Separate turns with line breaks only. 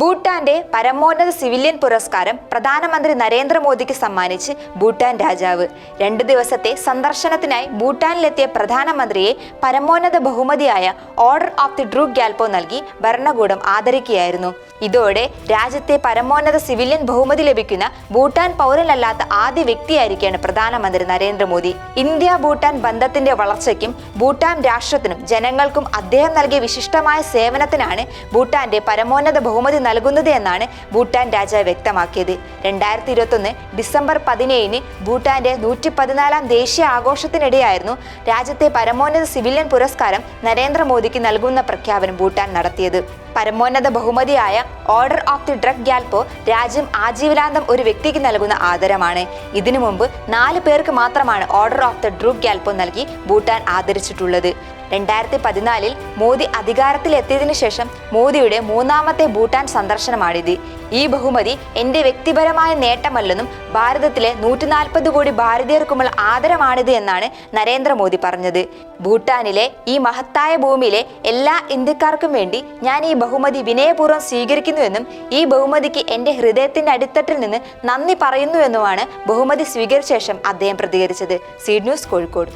ഭൂട്ടാന്റെ പരമോന്നത സിവിലിയൻ പുരസ്കാരം പ്രധാനമന്ത്രി നരേന്ദ്രമോദിക്ക് സമ്മാനിച്ച് ഭൂട്ടാൻ രാജാവ്. രണ്ട് ദിവസത്തെ സന്ദർശനത്തിനായി ഭൂട്ടാനിലെത്തിയ പ്രധാനമന്ത്രിയെ പരമോന്നത ബഹുമതിയായ order of the Druk Gyalpo നൽകി ഭരണകൂടം ആദരിക്കുകയായിരുന്നു. ഇതോടെ രാജ്യത്തെ പരമോന്നത സിവിലിയൻ ബഹുമതി ലഭിക്കുന്ന ഭൂട്ടാൻ പൗരനല്ലാത്ത ആദ്യ വ്യക്തിയായിരിക്കുകയാണ് പ്രധാനമന്ത്രി നരേന്ദ്രമോദി. ഇന്ത്യ ഭൂട്ടാൻ ബന്ധത്തിന്റെ വളർച്ചയ്ക്കും ഭൂട്ടാൻ രാഷ്ട്രത്തിനും ജനങ്ങൾക്കും അദ്ദേഹം നൽകിയ വിശിഷ്ടമായ സേവനത്തിനാണ് ഭൂട്ടാന്റെ പരമോന്നത ബഹുമതി നൽകുന്നത് എന്നാണ് ഭൂട്ടാൻ രാജാവ് വ്യക്തമാക്കിയത്. രണ്ടായിരത്തി ഇരുപത്തൊന്ന് ഡിസംബർ പതിനേഴിന് ഭൂട്ടാന്റെ നൂറ്റി പതിനാലാം ദേശീയ ആഘോഷത്തിനിടെയായിരുന്നു രാജ്യത്തെ പരമോന്നത സിവിലിയൻ പുരസ്കാരം നരേന്ദ്രമോദിക്ക് നൽകുന്ന പ്രഖ്യാപനം ഭൂട്ടാൻ നടത്തിയത്. പരമോന്നത ബഹുമതിയായ order of the Druk Gyalpo രാജ്യം ആജീവനാന്തം ഒരു വ്യക്തിക്ക് നൽകുന്ന ആദരമാണ്. ഇതിനു മുമ്പ് നാല് പേർക്ക് മാത്രമാണ് order of the Druk Gyalpo നൽകി ഭൂട്ടാൻ ആദരിച്ചിട്ടുള്ളത്. രണ്ടായിരത്തി പതിനാലിൽ മോദി അധികാരത്തിലെത്തിയതിനു ശേഷം മോദിയുടെ മൂന്നാമത്തെ ഭൂട്ടാൻ സന്ദർശനമാണിത്. ഈ ബഹുമതി എന്റെ വ്യക്തിപരമായ നേട്ടമല്ലെന്നും ഭാരതത്തിലെ നൂറ്റി നാൽപ്പത് കോടി ഭാരതീയർക്കുമുള്ള ആദരമാണിത് എന്നാണ് നരേന്ദ്രമോദി പറഞ്ഞത്. ഭൂട്ടാനിലെ ഈ മഹത്തായ ഭൂമിയിലെ എല്ലാ ഇന്ത്യക്കാർക്കും വേണ്ടി ഞാൻ ഈ ബഹുമതി വിനയപൂർവം സ്വീകരിക്കുന്നുവെന്നും ഈ ബഹുമതിക്ക് എന്റെ ഹൃദയത്തിന്റെ അടിത്തട്ടിൽ നിന്ന് നന്ദി പറയുന്നുവെന്നുമാണ് ബഹുമതി സ്വീകരിച്ച ശേഷം അദ്ദേഹം പ്രതികരിച്ചത്. Seed News Kozhikode.